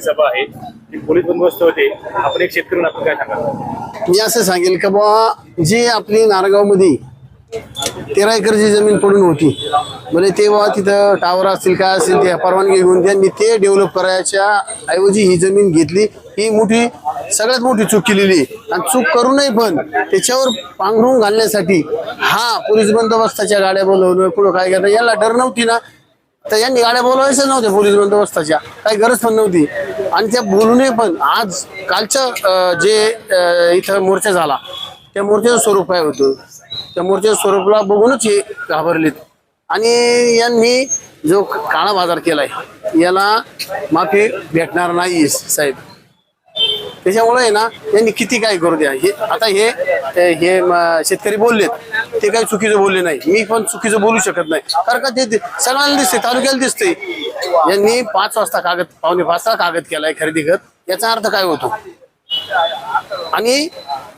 शेतकरी सभा आहे. ती पोलीस बंदोबस्त होते. आपण एक शेतकरी आपण काय सांगा मी असं सांगेल का बा जी आपली नारगावमध्ये तेरा एकरची जमीन पडून होती म्हणजे ते बाबा तिथं टावर असतील काय असेल ते परवानगी घेऊन त्यांनी ते डेव्हलप करायच्या ऐवजी ही जमीन घेतली. ही मोठी सगळ्यात मोठी चूक केलेली आणि चूक करूनही पण त्याच्यावर पांघरून घालण्यासाठी हा पोलीस बंदोबस्ताच्या गाड्या बोलवणं पुढं काय करणं याला डर नव्हती ना. तर यांनी गाड्या बोलवायच्याच नव्हत्या पोलीस बंदोबस्ताच्या. काही गरज पण नव्हती. आणि त्या बोलूनही पण आज कालच्या जे इथं मोर्चा झाला त्या मोर्चाचं स्वरूप काय होतं? त्या मोर्चाच्या स्वरूपला बघूनच हे घाबरलेत. आणि यांनी जो काळा बाजार केलाय याला माफी भेटणार नाही साहेब. त्याच्यामुळे आहे ना यांनी किती काय करू द्या. हे आता हे हे शेतकरी बोललेत. ते काही चुकीचं बोलले नाही. मी पण चुकीचं बोलू शकत नाही. कारण का ते सगळ्यांना दिसते तालुक्याला दिसते यांनी पाच वाजता कागद पावणे पाच वाजता कागद केलाय खरेदी खत. याचा अर्थ काय होतो? आणि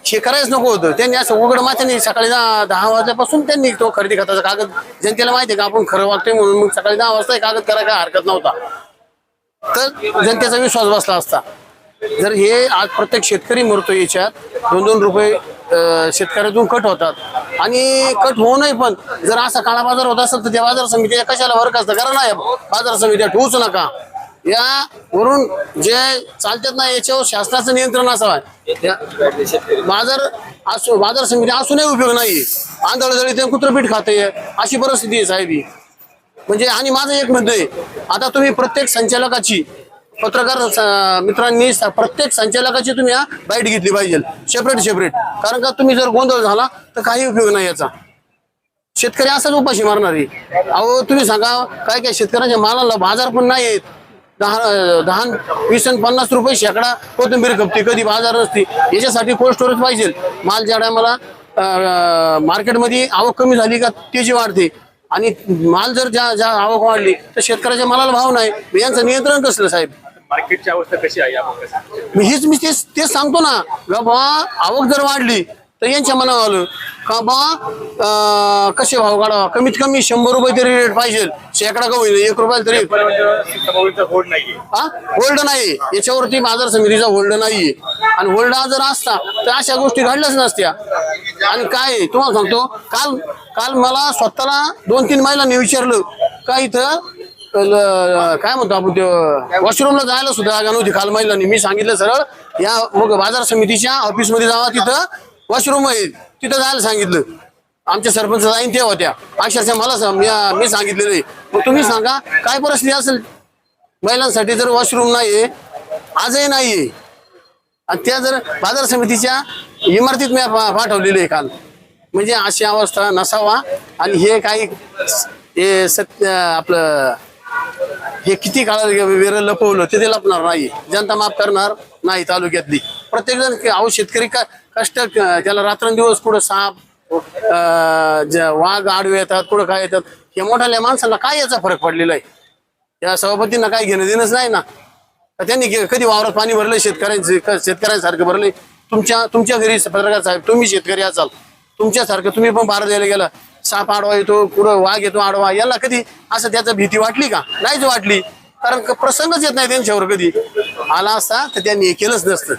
हे करायच नको होतं. त्यांनी असं उघड माथ्याने सकाळी दहा दहा वाजल्यापासून त्यांनी तो खरेदी खताचा कागद जनतेला माहिती आहे का आपण खरं वागतोय म्हणून मग सकाळी दहा वाजता कागद करायला काय हरकत नव्हता. तर जनतेचा विश्वास बसला असता. जर हे आज प्रत्येक शेतकरी मरतो याच्यात दोन दोन रुपये शेतकऱ्यातून कट होतात. आणि कट होऊ नये पण जर असा काळा बाजार होत असेल तर त्या बाजार समितीच्या कशाला वर्क असतं? करा नाही बाजार समित्या ठेवूच नका. या वरून जे चालतात ना याच्यावर शासनाचं नियंत्रण असावं. बाजार असू बाजार समिती असूनही उपयोग नाही. आंधळजळी ते कुत्रपीठ खाते अशी परिस्थिती आहे साहेब ही. म्हणजे आणि माझं एक म्हणणं आहे आता तुम्ही प्रत्येक संचालकाची पत्रकार मित्रांनी प्रत्येक संचालकाची तुम्ही हा बाईट घेतली पाहिजे. सेपरेट सेपरेट कारण का तुम्ही जर गोंधळ झाला तर काही उपयोग नाही याचा. शेतकरी असाच उपाशी मारणार आहे. अहो तुम्ही सांगा काय काय शेतकऱ्यांच्या मालाला बाजार पण नाही आहेत. दहा दहा वीस आणि पन्नास रुपये शेकडा कोथिंबीर खपते कधी बाजार नसते याच्यासाठी कोल्ड स्टोरेज पाहिजे. माल ज्या टायमाला मार्केटमध्ये आवक कमी झाली का तेजी वाढते. आणि माल जर ज्या ज्या आवक वाढली तर शेतकऱ्याच्या मालाला भाव नाही. यांचं नियंत्रण कसलं साहेब? मार्केटची अवस्था कशी आहे मी हेच मी तेच तेच सांगतो ना का बा आवक जर वाढली तर यांच्या मनावर आलं. का बा कसे भाव काढावा? कमीत कमी शंभर रुपये तरी रेट पाहिजे. शेकडा का होईल एक रुपयाला तरी. होड नाहीये. हा? होल्ड नाही. याच्यावरती बाजार समितीचा होल्ड नाहीये. आणि होल्ड हा जर असता तर अशा गोष्टी घडल्याच नसत्या. आणि काय तुम्हाला सांगतो काल काल मला स्वतःला दोन तीन महिलांनी विचारलं का इथं काय म्हणतो आपण ते वॉशरूमला जायला सुद्धा जागा नव्हती काल महिलांनी. मी सांगितलं सरळ या मग बाजार समितीच्या ऑफिसमध्ये जावा तिथं वॉशरूम आहे. तिथं जायला सांगितलं. आमच्या सरपंच जाईन ते होत्या. अक्षरशः मला मी- सांगितलेलं आहे. मग तुम्ही सांगा काय परिस्थिती असेल? महिलांसाठी जर वॉशरूम नाहीये आजही नाहीये. आणि त्या जर बाजार समितीच्या इमारतीत मी पाठवलेली आहे काल. म्हणजे अशी अवस्था नसावा. आणि हे काही हे सत्य आपलं हे किती काळ वेर लपवलं? ते ते लपणार नाही. जनता माफ करणार नाही तालुक्यातली. प्रत्येक जण अहो शेतकरी का कष्ट त्याला रात्रंदिवस कुठं साप अं, वाघ आडवे येतात कुठं काय येतात? हे मोठ्या माणसाला काय याचा फरक पडलेला आहे? या सभापतींना काय घेणं देणंच नाही ना? तर त्यांनी कधी वावरात पाणी भरलंय? शेतकऱ्यांचे शेतकऱ्यांसारखं भरलंय? तुमच्या तुमच्या घरी पत्रकार साहेब तुम्ही शेतकरी असाल. तुमच्यासारखं तुम्ही पण बारा द्यायला गेला. साप आडवा येतो कुठं वाघ येतो आडवा याला कधी असं त्याचं भीती वाटली का? नाहीच वाटली. कारण प्रसंगच येत नाही त्यांच्यावर कधी. आला असता तर त्यांनी हे केलंच नसतं.